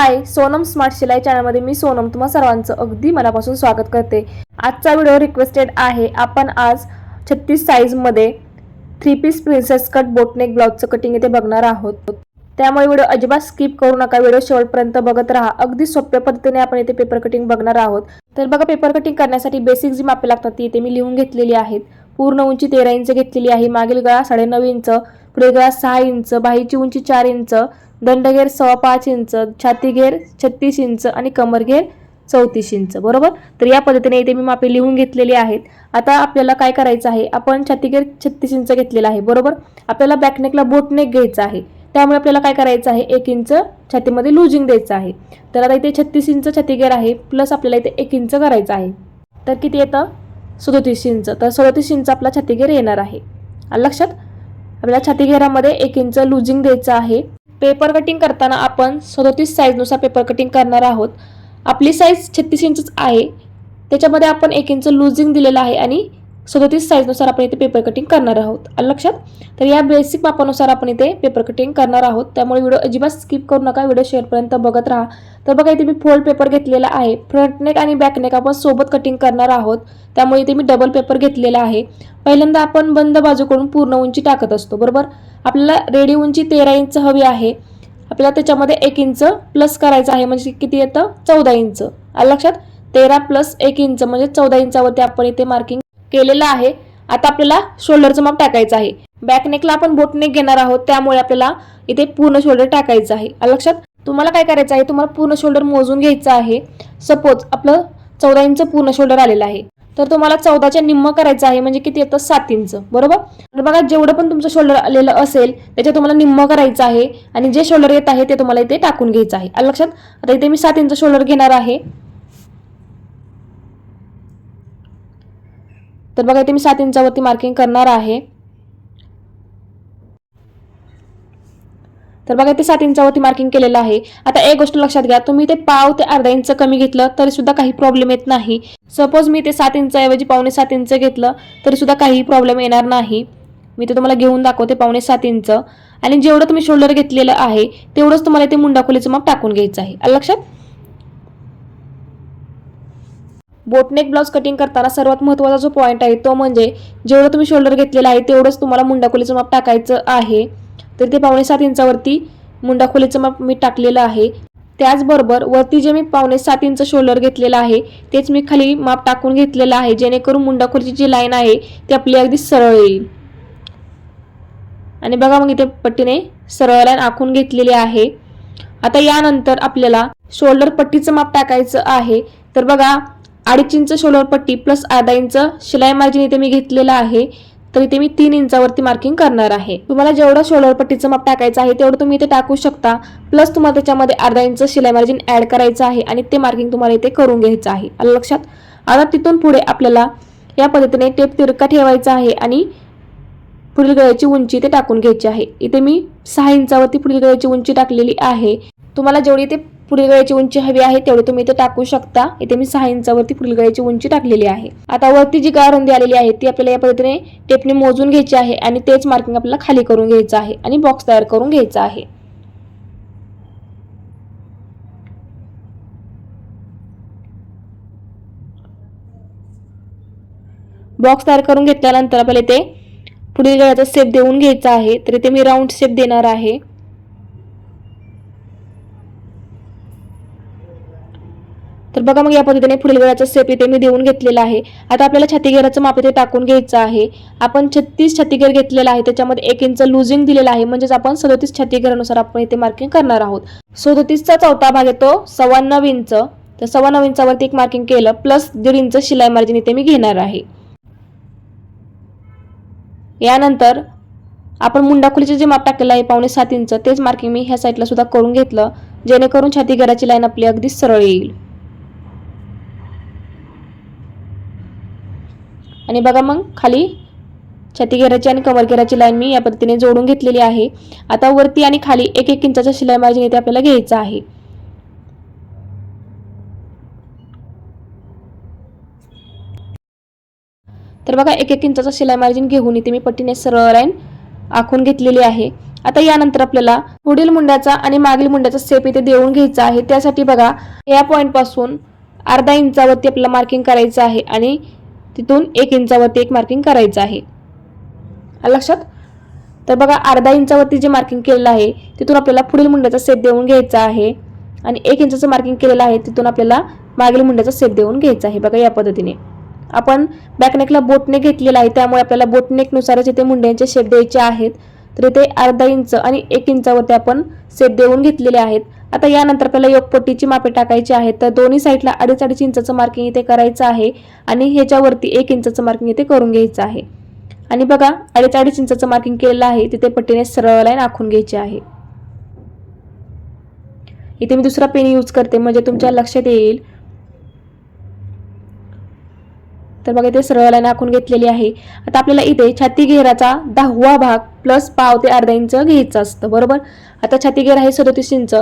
हाय Sonam smart शिलाई चॅनलमध्ये मी सोनम तुम्हा सर्वांचं अगदी मनापासून स्वागत करते. आजचा व्हिडिओ रिक्वेस्टेड आहे आपण आज छत्तीस साईजमध्ये three piece princess cut boatneck ब्लाउजचं cutting इथे बघणार आहोत. त्यामुळे व्हिडिओ अजिबात स्किप करू नका व्हिडिओ शेवटपर्यंत बघत राहा. अगदी सोप्या पद्धतीने आपण इथे पेपर कटिंग बघणार आहोत. तर बघा पेपर कटिंग करण्यासाठी बेसिक जी मापे लागतात ती इथे मी लिहून घेतलेली आहेत. पूर्ण उंची तेरा इंच घेतलेली आहे मागील गळा साडेनऊ इंच पुढे गळा सहा इंच बाहीची उंची चार इंच दंडघेर सव्वा पाच इंच छातीघेर छत्तीस इंच आणि कमरघेर चौतीस इंच बरोबर? तर या पद्धतीने इथे मी मापे लिहून घेतलेली आहेत. आता आपल्याला काय करायचं आहे? आपण छातीघेर छत्तीस इंच घेतलेला आहे बरोबर? आपल्याला बॅकनेकला बोटनेक घ्यायचं आहे. त्यामुळे आपल्याला काय करायचं आहे? एक इंच छातीमध्ये लुजिंग द्यायचं आहे. तर आता इथे छत्तीस इंच छातीघेर आहे प्लस आपल्याला इथे एक इंच करायचं आहे. तर किती येतं? सदोतीस इंच. तर सदोतीस इंच आपला छातीघेर येणार आहे. लक्षात? आपल्याला छातीघेरामध्ये एक इंच लुजिंग द्यायचं आहे. पेपर कटिंग करताना आपण सदोतीस साईजनुसार पेपर कटिंग करणार आहोत. आपली साईज छत्तीस इंचच आहे. त्याच्यामध्ये आपण एक इंच लुजिंग दिलेलं आहे आणि सदोतीस साईजनुसार आपण इथे पेपर कटिंग करणार आहोत. आलं लक्षात? तर या बेसिक मापानुसार आपण इथे पेपर कटिंग करणार आहोत. त्यामुळे व्हिडिओ अजिबात स्किप करू नका. व्हिडिओ शेअरपर्यंत बघत राहा. तर बघा इथे मी फोल्ड पेपर घेतलेला आहे. फ्रंट नेक आणि बॅक नेक आपण सोबत कटिंग करणार आहोत. त्यामुळे इथे मी डबल पेपर घेतलेला आहे. पहिल्यांदा आपण बंद बाजूकडून पूर्ण उंची टाकत असतो बरोबर? आपल्याला रेडी उंची तेरा इंच हवी आहे. आपल्याला त्याच्यामध्ये एक इंच प्लस करायचं आहे म्हणजे किती येतं? चौदा इंच. आलं लक्षात? तेरा प्लस एक इंच म्हणजे चौदा इंचावरती आपण इथे मार्किंग केलेलं आहे. आता आपल्याला शोल्डरचं माप टाकायचं आहे. बॅक नेकला आपण बोटनेक घेणार आहोत त्यामुळे आपल्याला इथे पूर्ण शोल्डर टाकायचं आहे. लक्षात? तुम्हाला काय करायचं आहे? तुम्हाला पूर्ण शोल्डर मोजून घ्यायचं आहे. सपोज आपलं चौदा इंच पूर्ण शोल्डर आलेलं आहे. तर तुम्हाला चौदाच्या निम्म करायचं आहे म्हणजे किती येतं? सात इंच बरोबर? तर बघा जेवढं पण तुमचं शोल्डर आलेलं असेल त्याच्या तुम्हाला निम्म करायचं आहे आणि जे शोल्डर येत आहे ते तुम्हाला इथे टाकून घ्यायचं आहे. लक्षात? आता इथे मी सात इंच शोल्डर घेणार आहे. तर बघा इथे मी सात इंचावरती मार्किंग करणार आहे. तर बघा ते सात इंचावरती मार्किंग केलेलं आहे. आता एक गोष्ट लक्षात घ्या तुम्ही ते पाव ते अर्धा इंच कमी घेतलं तरी सुद्धा काही प्रॉब्लेम येत नाही. सपोज मी ते सात इंचाऐवजी पावणे सात इंच घेतलं तरी सुद्धा काही प्रॉब्लेम येणार नाही. मी ते तुम्हाला घेऊन दाखवते पावणे सात इंच. आणि जेवढं तुम्ही शोल्डर घेतलेलं आहे तेवढंच तुम्हाला ते मुंडाखोलीचं माप टाकून घ्यायचं आहे. लक्षात? बोटनेक ब्लाउज कटिंग करताना सर्वात महत्त्वाचा जो पॉईंट आहे तो म्हणजे जेवढं तुम्ही शोल्डर घेतलेलं आहे तेवढंच तुम्हाला मुंडाखोलीचं माप टाकायचं आहे. तर ते पावणे सात इंचावरती मुंडाखोलीचं माप मी टाकलेलं आहे. त्याचबरोबर वरती जे मी पावणे सात इंच शोल्डर घेतलेलं आहे तेच मी खाली माप टाकून घेतलेलं आहे जेणेकरून मुंडाखोलीची जी लाईन आहे ती आपली अगदी सरळ येईल. आणि बघा मग इथे पट्टीने सरळ लाईन आखून घेतलेली आहे. आता यानंतर आपल्याला शोल्डर पट्टीचं माप टाकायचं आहे. तर बघा अडीच इंच शोल्डर पट्टी प्लस अर्धा इंच शिलाई मार्जिन इथे मी घेतलेलं आहे. तर इथे मी तीन इंचावरती मार्किंग करणार आहे. तुम्हाला जेवढं शोल्डर पट्टीचं माप टाकायचं आहे तेवढं तुम्ही इथे टाकू शकता. प्लस तुम्हाला त्याच्यामध्ये अर्धा इंच शिलाई मार्जिन ऍड करायचं आहे आणि ते मार्किंग तुम्हाला इथे करून घ्यायचं आहे. आलं लक्षात? आता तिथून पुढे आपल्याला या पद्धतीने टेप तिरका ठेवायचा आहे आणि पुढील गळ्याची उंची इथे टाकून घ्यायची आहे. इथे मी सहा इंचावरती पुढील गळ्याची उंची टाकलेली आहे. तुम्हाला जेवढी इथे पुढील गळ्याची उंची हवी आहे तेवढी तुम्ही इथे टाकू शकता. इथे मी सहा इंचावरती पुढील गळ्याची उंची टाकलेली आहे. आता वरती जी गारुंदी आलेली आहे ती आपल्याला या पद्धतीने टेपने मोजून घ्यायची आहे आणि तेच मार्किंग आपल्याला खाली करून घ्यायचं आहे आणि बॉक्स तयार करून घ्यायचा आहे. बॉक्स तयार करून घेतल्यानंतर आपल्याला इथे पुढील गळ्याचा शेप देऊन घ्यायचा आहे तर इथे मी राऊंड शेप देणार आहे. तर बघा मग या पद्धतीने पुढील गळ्याचा शेप इथे मी देऊन घेतलेला आहे. आता आपल्याला छातीगेराचं माप इथे टाकून घ्यायचं आहे. आपण छत्तीस छातीगेर घेतलेला आहे त्याच्यामध्ये एक इंच लुझिंग दिलेला आहे. म्हणजेच आपण सदोतीस छातीगेरानुसार आपण इथे मार्किंग करणार आहोत. सदोतीसचा चौथा भाग येतो सव्वा नऊ इंच. तर सव्वा नऊ इंचावरती एक मार्किंग केलं प्लस दीड इंच शिलाई मार्जिन इथे मी घेणार आहे. यानंतर आपण मुंडाखोलीचे जे माप टाकलेलं आहे पावणे सात इंच तेच मार्किंग मी ह्या साईडला सुद्धा करून घेतलं जेणेकरून छाती घराची लाईन आपली अगदी सरळ येईल. आणि बघा मग खाली छाती घेराची आणि कमर घेराची लाईन मी या पद्धतीने जोडून घेतलेली आहे. आता वरती आणि खाली एक एक इंचाचा शिलाई मार्जिन इथे आपल्याला घ्यायचं आहे. तर बघा एक एक इंचाचा शिलाई मार्जिन घेऊन इथे मी पट्टीने सरळ लाईन आखून घेतलेली आहे. आता यानंतर आपल्याला पुढील मुंड्याचा आणि मागील मुंड्याचा सेप इथे देऊन घ्यायचा आहे. त्यासाठी बघा या पॉईंटपासून अर्धा इंचावरती आपल्याला मार्किंग करायचं आहे आणि तिथून एक इंचावरती एक मार्किंग करायचं आहे. लक्षात? तर बघा अर्धा इंचावरती जे मार्किंग केलेलं आहे तिथून आपल्याला पुढील मुंड्याचा सेप देऊन घ्यायचा आहे. आणि एक इंचाचं मार्किंग केलेलं आहे तिथून आपल्याला मागील मुंड्याचा सेप देऊन घ्यायचा आहे. बघा या पद्धतीने. आपण बॅकनेकला बोटनेक घेतलेला आहे. त्यामुळे आपल्याला बोटनेकनुसारच इथे मुंड्यांचे शेप द्यायचे आहेत. तर इथे अर्धा इंच आणि एक इंचावरती आपण सेप देऊन घेतलेले आहेत. आता यानंतर आपल्याला योगपट्टीची मापे टाकायची आहेत. तर दोन्ही साईडला अडीच अडीच इंचाचं मार्किंग इथे करायचं आहे. आणि ह्याच्यावरती एक इंचाचं मार्किंग इथे करून घ्यायचं आहे. आणि बघा अडीच अडीच इंचाचं मार्किंग केलेलं आहे. तिथे पट्टीने सरळ लाईन आखून घ्यायची आहे. इथे मी दुसरा पेन यूज करते. म्हणजे तुमच्या लक्षात येईल. तर बघा ते सरळ लाईन आखून घेतलेली आहे. आता आपल्याला इथे छाती घेराचा दहावा भाग प्लस पाव ते अर्धा इंच घ्यायचं असतं बरोबर? आता छाती घेर आहे सदोतीस इंच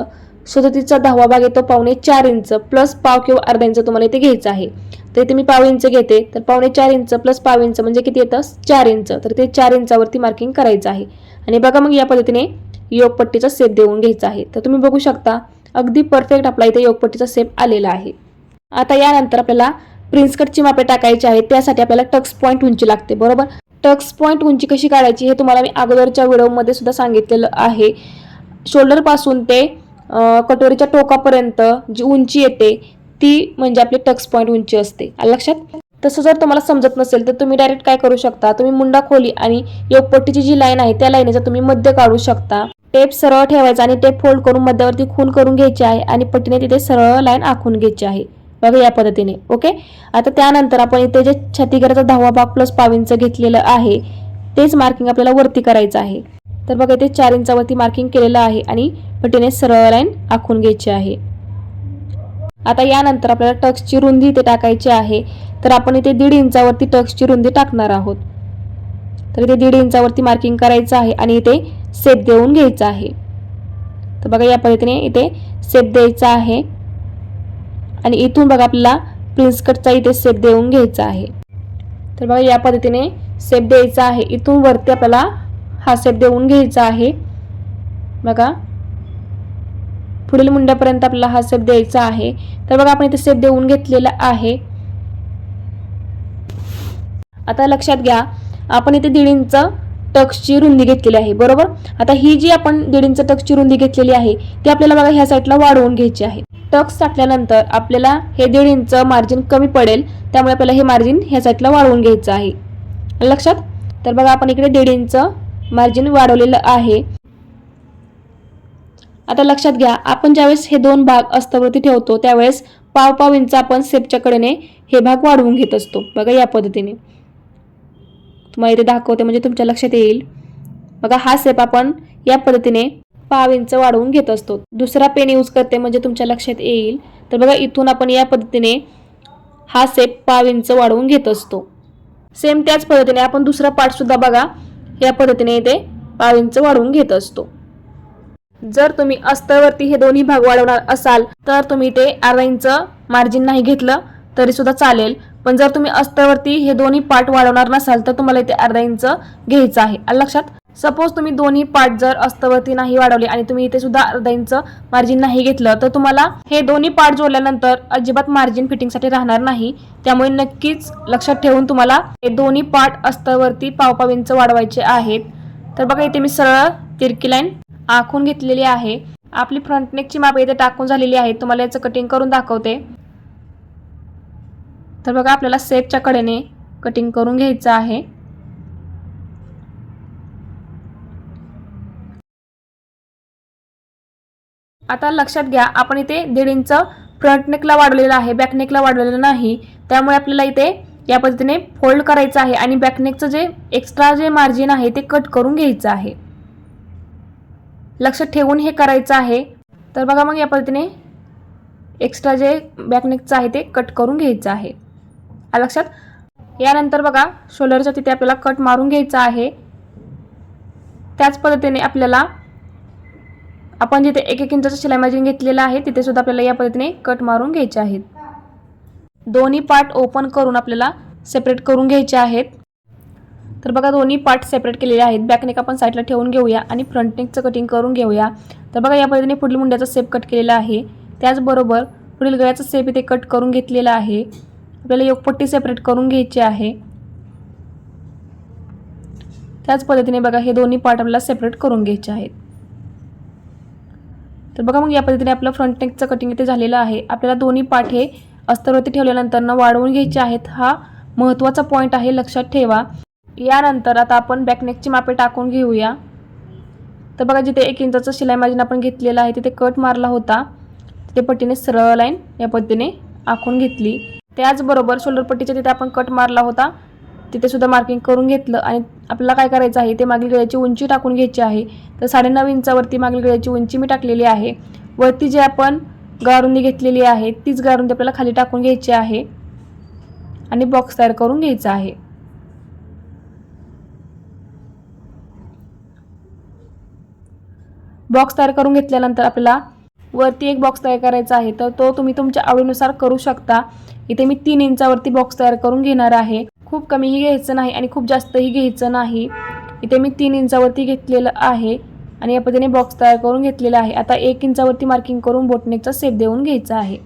सदोतीसचा दहावा भाग येतो पावणे चार इंच प्लस पाव किंवा अर्धा इंच तुम्हाला इथे घ्यायचं आहे. तर इथे मी पाव इंच घेते तर पावणे चार इंच प्लस पाव इंच म्हणजे किती येतं? चार इंच. तर ते चार इंचावरती मार्किंग करायचं आहे. आणि बघा मग या पद्धतीने योगपट्टीचा सेप देऊन घ्यायचा आहे. तर तुम्ही बघू शकता अगदी परफेक्ट आपला इथे योगपट्टीचा सेप आलेला आहे. आता यानंतर आपल्याला प्रिन्स कटची मापे टाकायची आहेत त्यासाठी आपल्याला टक्स पॉईंट उंची लागते बरोबर? टक्स पॉईंट उंची कशी काढायची हे तुम्हाला मी अगोदरच्या व्हिडिओमध्ये सुद्धा सांगितलेलं आहे. शोल्डरपासून ते कटोरीच्या टोकापर्यंत जी उंची येते ती म्हणजे आपली टक्स पॉईंट उंची असते. लक्षात? तसं जर तुम्हाला समजत नसेल तर तुम्ही डायरेक्ट काय करू शकता? तुम्ही मुंडा खोली आणि योगपट्टीची जी लाईन आहे त्या लाईनीचा तुम्ही मध्य काढू शकता. टेप सरळ ठेवायचा आणि टेप फोल्ड करून मध्यावरती खून करून घ्यायची आहे आणि पट्टीने तिथे सरळ लाईन आखून घ्यायची आहे. बघा या पद्धतीने ओके आता त्यानंतर आपण इथे जे छत्तीगराचा दहावा भाग प्लस पाव इंच घेतलेलं आहे तेच मार्किंग आपल्याला वरती करायचं आहे. तर बघा इथे चार इंचावरती मार्किंग केलेलं आहे आणि पटीने सरळ लाईन आखून घ्यायची आहे. आता यानंतर आपल्याला टक्सची रुंदी इथे टाकायची आहे तर आपण इथे दीड इंचावरती टक्सची रुंदी टाकणार आहोत. तर इथे दीड इंचावरती मार्किंग करायचं आहे आणि इथे सेप देऊन घ्यायचं आहे. तर बघा या पद्धतीने इथे सेप द्यायचा आहे. आणि इथून बघा आपल्याला प्रिन्स कटचा इथे सेप देऊन घ्यायचा आहे. तर बघा या पद्धतीने सेप द्यायचा आहे. इथून वरती आपल्याला हा सेप देऊन घ्यायचा आहे. बघा. पुढील मुंड्यापर्यंत आपल्याला हा सेप द्यायचा आहे. तर बघा आपण इथे सेप देऊन घेतलेला आहे. आता लक्षात घ्या आपण इथे दीड इंच टक्सची रुंदी घेतलेली आहे. बरोबर? आता ही जी आपण दीड इंच टक्सची रुंदी घेतलेली आहे ती आपल्याला बघा ह्या साईडला वाढवून घ्यायची आहे. टक्स टाकल्यानंतर आपल्याला हे दीड इंच मार्जिन कमी पडेल. त्यामुळे आपल्याला हे मार्जिन ह्या साईडला वाढवून घ्यायचं आहे. लक्षात? तर बघा आपण इकडे दीड इंच मार्जिन वाढवलेलं आहे. आता लक्षात घ्या आपण ज्यावेळेस हे दोन भाग अस्तवरती ठेवतो त्यावेळेस पाव पाव इंच आपण सेपच्या कडेने हे भाग वाढवून घेत असतो. बघा या पद्धतीने. तुम्हाला इथे दाखवते म्हणजे तुमच्या लक्षात येईल. बघा हा सेप आपण या पद्धतीने पाव इंच वाढवून घेत असतो. दुसरा पेन यूज करते म्हणजे तुमच्या लक्षात येईल. तर बघा इथून आपण या पद्धतीने हा सेप पाव इंच वाढवून घेत असतो. सेम त्याच पद्धतीने आपण दुसरा पार्ट सुद्धा बघा. या पद्धतीने इथे पाव इंच वाढवून घेत असतो. जर तुम्ही अस्तरवरती हे दोन्ही भाग वाढवणार असाल तर तुम्ही ते अर्धा इंच मार्जिन नाही घेतलं तरी सुद्धा चालेल. पण जर तुम्ही अस्तरवरती हे दोन्ही पार्ट वाढवणार नसाल तर तुम्हाला इथे अर्धा इंच घ्यायचं आहे. लक्षात? सपोज तुम्ही दोन्ही पार्ट जर अस्तवती नाही वाढवले आणि तुम्ही इथे सुद्धा अर्धा इंच मार्जिन नाही घेतलं तर तुम्हाला हे दोन्ही पार्ट जोडल्यानंतर अजिबात मार्जिन फिटिंगसाठी राहणार नाही. त्यामुळे नक्कीच लक्षात ठेवून तुम्हाला हे दोन्ही पार्ट अस्तवरती पाव इंच वाढवायचे आहेत. तर बघा इथे मी सरळ तिरकी लाईन आखून घेतलेली आहे. आपली फ्रंट नेकची माप इथे टाकून झालेली आहे. तुम्हाला याचं कटिंग करून दाखवते. तर बघा आपल्याला सेपच्या कडेने कटिंग करून घ्यायचं आहे. आता लक्षात घ्या आपण इथे दीड इंच फ्रंट नेकला वाढवलेलं आहे बॅक नेकला नाही. त्यामुळे आपल्याला इथे या पद्धतीने फोल्ड करायचं आहे आणि बॅकनेकचं जे एक्स्ट्रा जे मार्जिन आहे ते कट करून घ्यायचं आहे. लक्ष ठेवून हे करायचं आहे. तर बघा मग या पद्धतीने एक्स्ट्रा जे बॅकनेकचं आहे ते कट करून घ्यायचं आहे. लक्षात यानंतर बघा शोल्डरच्या तिथे आपल्याला कट मारून घ्यायचा आहे. त्याच पद्धतीने आपल्याला आपण जिथे एक एक इंचाचं शिलाई मार्जिन घेतलेलं आहे तिथे सुद्धा आपल्याला या पद्धतीने कट मारून घ्यायचे आहेत. दोन्ही पार्ट ओपन करून आपल्याला सेपरेट करून घ्यायचे आहेत. तर बघा दोन्ही पार्ट सेपरेट केलेले आहेत. बॅकनेक आपण साईडला ठेवून घेऊया आणि फ्रंट नेकचं कटिंग करून घेऊया. तर बघा या पद्धतीने पुढील मुंड्याचा सेप कट केलेला आहे. त्याचबरोबर पुढील गळ्याचा सेप इथे कट करून घेतलेला आहे. आपल्याला योगपट्टी सेपरेट करून घ्यायची आहे. त्याच पद्धतीने बघा हे दोन्ही पार्ट आपल्याला सेपरेट करून घ्यायचे आहेत. तर बघा मग या पद्धतीने आपलं फ्रंट नेकचं कटिंग इथे झालेलं आहे. आपल्याला दोन्ही पाठ हे अस्तरवरती ठेवल्यानंतर न वाढवून घ्यायचे आहेत. हा महत्त्वाचा पॉईंट आहे लक्षात ठेवा. यानंतर आता आपण बॅकनेकची मापे टाकून घेऊया. तर बघा जिथे एक इंचाचं शिलाई मार्जिन आपण घेतलेलं आहे तिथे कट मारला होता. तिथे पट्टीने सरळ लाईन या पद्धतीने आखून घेतली. त्याचबरोबर शोल्डर पट्टीच्या तिथे आपण कट मारला होता. तिथे सुद्धा मार्किंग करून घेतलं आणि आपल्याला काय करायचं आहे ते मागील गळ्याची उंची टाकून घ्यायची आहे. तर साडेनऊ इंचावरती मागील गळ्याची उंची मी टाकलेली आहे. वरती जे आपण गारुंदी घेतलेली आहे तीच गारुंदी आपल्याला खाली टाकून घ्यायची आहे आणि बॉक्स तयार करून घ्यायचा आहे. बॉक्स तयार करून घेतल्यानंतर आपल्याला वरती एक बॉक्स तयार करायचा आहे. तर तो तुम्ही तुमच्या आवडीनुसार करू शकता. इथे मी तीन इंचावरती बॉक्स तयार करून घेणार आहे. खूप कमीही घ्यायचं नाही आणि खूप जास्तही घ्यायचं नाही. इथे मी तीन इंचावरती घेतलेलं आहे आणि या पद्धतीने बॉक्स तयार करून घेतलेला आहे. आता एक इंचावरती मार्किंग करून बोटनेकचा सेप देऊन घ्यायचा आहे.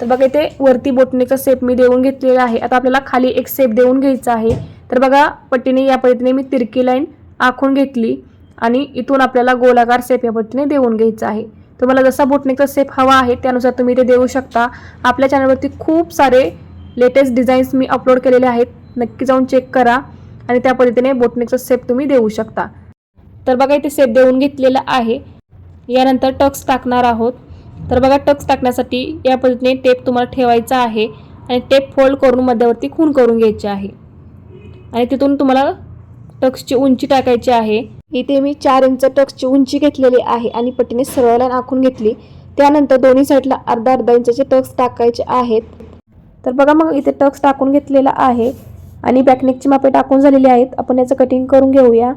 तर बघा इथे वरती बोटनेचा सेप मी देऊन घेतलेला आहे. आता आपल्याला खाली एक सेप देऊन घ्यायचा आहे. तर बघा पट्टीने या पद्धतीने मी तिरकी लाईन आखून घेतली आणि इथून आपल्याला गोलाकार सेप या पद्धतीने देऊन घ्यायचा आहे. तुम्हाला जसा बोटनेकचा सेप हवा आहे त्यानुसार तुम्ही ते देऊ शकता. आपल्या चॅनलवरती खूप सारे लेटेस्ट डिझाईन्स मी अपलोड केलेले आहेत. नक्की जाऊन चेक करा आणि त्या पद्धतीने बोटनेकचा सेप तुम्ही देऊ शकता. तर बघा इथे सेप देऊन घेतलेला आहे. यानंतर टक्स टाकणार आहोत. तर बघा टक्स टाकण्यासाठी या पद्धतीने टेप तुम्हाला ठेवायचा आहे आणि टेप फोल्ड करून मध्यावरती खून करून घ्यायची आहे. आणि तिथून तुम्हाला टक्सची उंची टाकायची आहे. इथे मी चार इंच टक्सची उंची घेतलेली आहे आणि पट्टीने सरळ लाईन आखून घेतली. त्यानंतर दोन्ही साईडला अर्धा अर्धा इंचाचे टक्स टाकायचे आहेत. तर बघा मग इथे टक्स टाकून घेतलेला आहे आणि बॅकनेकची मापे टाकून झालेली आहेत. आपण याचं कटिंग करून घेऊया.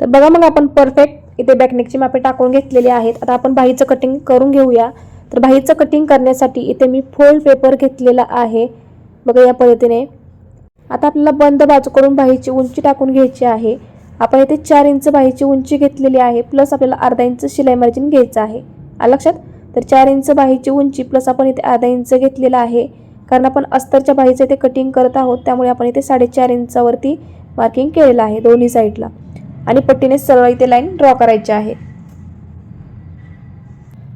तर बघा मग आपण परफेक्ट इथे बॅकनेकची मापे टाकून घेतलेली आहेत. आता आपण बाहीचं कटिंग करून घेऊया. तर बाहीचं कटिंग करण्यासाठी इथे मी फोल्ड पेपर घेतलेला आहे. बघा या पद्धतीने. आता आपल्याला बंद बाजूकडून बाहीची उंची टाकून घ्यायची आहे. आपण इथे चार इंच बाहीची उंची घेतलेली आहे प्लस आपल्याला अर्धा इंच शिलाई मार्जिन घ्यायचं आहे. लक्षात? तर चार इंच बाहीची उंची प्लस आपण इथे अर्धा इंच घेतलेला आहे. कारण आपण अस्तरच्या बाहीचं इथे कटिंग करत आहोत त्यामुळे आपण इथे साडेचार इंचावरती मार्किंग केलेलं आहे दोन्ही साईडला आणि पट्टीने सरळ इथे लाईन ड्रॉ करायची आहे.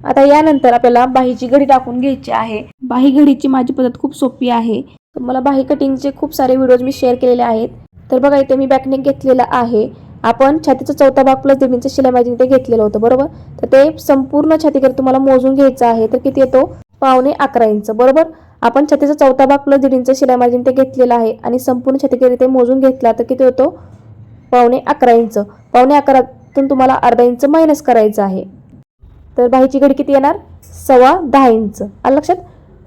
आता यानंतर आपल्याला बाहीची घडी टाकून घ्यायची आहे. बाही घडीची माझी पद्धत खूप सोपी आहे. मला बाही कटिंगचे खूप सारे व्हिडिओज मी शेअर केलेले आहेत. तर बघा इथे मी बॅकनेक घेतलेला आहे. आपण छातीचा चौथा भाग प्लस दीड इंच शिलाई मार्जिन इथे घेतलेलं होतं बरोबर? तर ते संपूर्ण छातीकडे तुम्हाला मोजून घ्यायचं आहे तर किती येतो? पावणे अकरा इंच बरोबर? आपण छातीचा चौथा भाग प्लस दीड इंच शिलाई मार्जिन ते घेतलेलं आहे आणि संपूर्ण छातीकडे ते मोजून घेतला तर किती होतो? पावणे अकरा इंच. पावणे अकरातून तुम्हाला अर्धा इंच मायनस करायचं आहे. तर बाहीची घडी किती येणार? सव्वा दहा इंच. आलं लक्षात?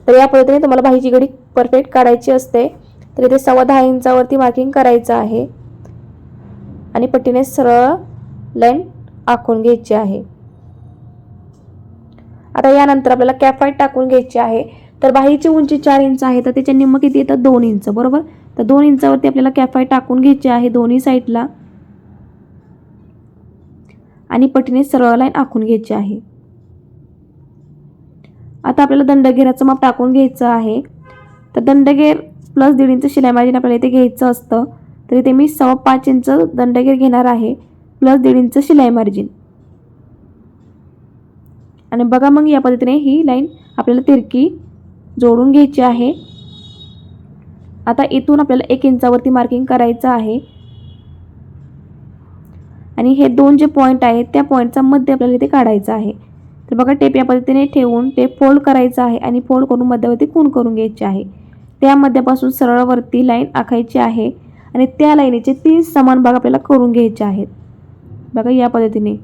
तर या पद्धतीने तुम्हाला बाहीची घडी परफेक्ट काढायची असते. तर इथे सव्वा दहा इंचावरती मार्किंग करायचं आहे. आणि पट्टीने सरळ लाईन आखून घ्यायची आहे. आता यानंतर आपल्याला कॅफाईट टाकून घ्यायची आहे. तर बाहीची उंची चार इंच आहे तर त्याच्या निम्म किती येतं दोन इंच बरोबर? तर दोन इंचावरती आपल्याला कॅफाईट टाकून घ्यायची आहे दोन्ही साईडला आणि पट्टीने सरळ लाईन आखून घ्यायची आहे. आता आपल्याला दंडगेराचं माप टाकून घ्यायचं आहे. तर दंडगेर प्लस दीड इंच शिलाई मार्जिन आपल्याला इथे घ्यायचं असतं. तर इथे मी सव्वा पाच इंच दंडगेर घेणार आहे. प्लस दीड इंच शिलाई मार्जिन आणि बघा मग या पद्धतीने ही लाईन आपल्याला तिरकी जोडून घ्यायची आहे. आता इथून आपल्याला एक इंचावरती मार्किंग करायचं आहे. आणि हे दोन जे पॉईंट आहेत त्या पॉईंटचा मध्य आपल्याला इथे काढायचा आहे. तर बघा टेप या पद्धतीने ठेवून टेप फोल्ड करायचा आहे आणि फोल्ड करून मध्यावरती खून करून घ्यायची आहे. त्या मध्यापासून सरळवरती लाईन आखायची आहे आणि त्या लाईनीचे तीन समान भाग आपल्याला करून घ्यायचे आहेत. बघा या पद्धतीने.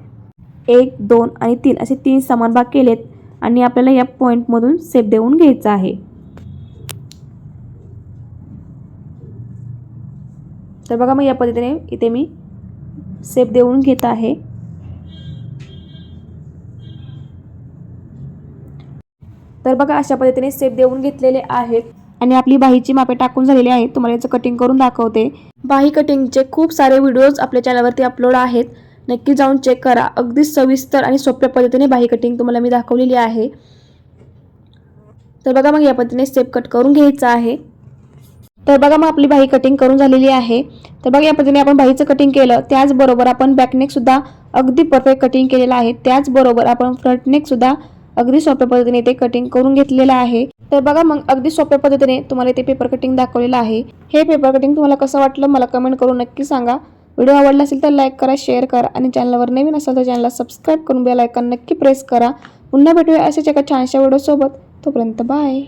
एक दोन आणि तीन असे तीन समान भाग केलेत आणि आपल्याला या पॉईंटमधून सेप देऊन घ्यायचा आहे. तर बघा मग या पद्धतीने इथे मी सेप देऊन घेत आहे. तर बघा अशा पद्धतीने सेप देऊन घेतलेले आहेत. आणि आपली बाहीची मापे टाकून झालेली आहेत. तुम्हाला याचं कटिंग करून दाखवते. बाही कटिंगचे खूप सारे व्हिडिओज आपल्या चॅनलवरती अपलोड आहेत. नक्की जाऊन चेक करा. अगदी सविस्तर आणि सोप्या पद्धतीने बाही कटिंग तुम्हाला मी दाखवलेली आहे. तर बघा मग या पद्धतीने स्टेप कट करून घ्यायचं आहे. तर बघा मग आपली बाही कटिंग करून झालेली आहे. तर बघा या पद्धतीने आपण बाहीचं कटिंग केलं. त्याचबरोबर आपण बॅकनेकसुद्धा अगदी परफेक्ट कटिंग केलेलं आहे. त्याचबरोबर आपण फ्रंटनेकसुद्धा अगदी सोप्या पद्धतीने ते कटिंग करून घेतलेलं आहे. तर बघा मग अगदी सोप्या पद्धतीने तुम्हाला ते पेपर कटिंग दाखवलेलं आहे. हे पेपर कटिंग तुम्हाला कसं वाटलं मला कमेंट करून नक्की सांगा. व्हिडिओ आवडला असेल तर लाईक करा शेअर करा आणि चॅनलवर नवीन असेल तर चॅनलला सबस्क्राईब करून बेल आयकॉन नक्की प्रेस करा. पुन्हा भेटूया असेच एका छानशा व्हिडिओसोबत तोपर्यंत बाय